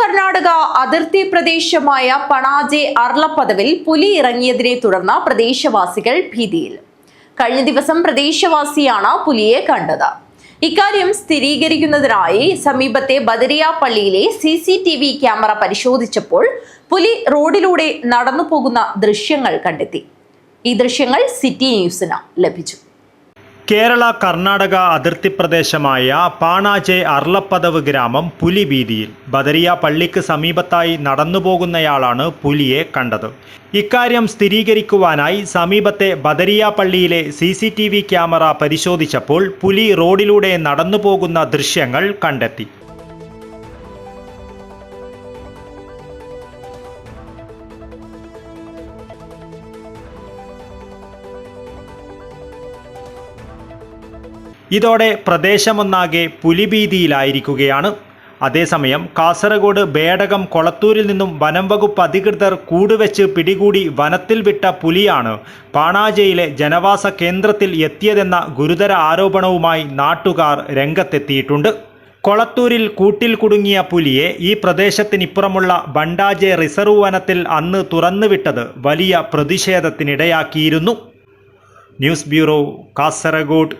കർണാടക അതിർത്തി പ്രദേശമായ പണാജെ അർളപ്പദവിൽ പുലി ഇറങ്ങിയതിനെ തുടർന്ന് പ്രദേശവാസികൾ ഭീതിയിൽ. കഴിഞ്ഞ ദിവസം പ്രദേശവാസിയാണ് പുലിയെ കണ്ടത്. ഇക്കാര്യം സ്ഥിരീകരിക്കുന്നതിനായി സമീപത്തെ ബദരിയ പള്ളിയിലെ C C T V camera പരിശോധിച്ചപ്പോൾ പുലി റോഡിലൂടെ നടന്നു പോകുന്ന ദൃശ്യങ്ങൾ കണ്ടെത്തി. ഈ ദൃശ്യങ്ങൾ സിറ്റി ന്യൂസിന് ലഭിച്ചു. കേരള കർണാടക അതിർത്തി പ്രദേശമായ പാണാജെ അർളപ്പദവ് ഗ്രാമം പുലി വീതിയിൽ ബദരിയ പള്ളിക്ക് സമീപത്തായി നടന്നുപോകുന്നയാളാണ് പുലിയെ കണ്ടത്. ഇക്കാര്യം സ്ഥിരീകരിക്കുവാനായി സമീപത്തെ ബദരിയ പള്ളിയിലെ C C T V camera പരിശോധിച്ചപ്പോൾ പുലി റോഡിലൂടെ നടന്നുപോകുന്ന ദൃശ്യങ്ങൾ കണ്ടെത്തി. ഇതോടെ പ്രദേശമൊന്നാകെ പുലിഭീതിയിലായിരിക്കുകയാണ്. അതേസമയം കാസർഗോഡ് ബേടകം കൊളത്തൂരിൽ നിന്നും വനം വകുപ്പ് അധികൃതർ കൂടുവെച്ച് പിടികൂടി വനത്തിൽ വിട്ട പുലിയാണ് പാണാജയിലെ ജനവാസ കേന്ദ്രത്തിൽ എത്തിയതെന്ന ഗുരുതര ആരോപണവുമായി നാട്ടുകാർ രംഗത്തെത്തിയിട്ടുണ്ട്. കൊളത്തൂരിൽ കൂട്ടിൽ കുടുങ്ങിയ പുലിയെ ഈ പ്രദേശത്തിനിപ്പുറമുള്ള ബണ്ടാജെ റിസർവ് വനത്തിൽ അന്ന് തുറന്നുവിട്ടത് വലിയ പ്രതിഷേധത്തിനിടയാക്കിയിരുന്നു. News bureau Kasaragod.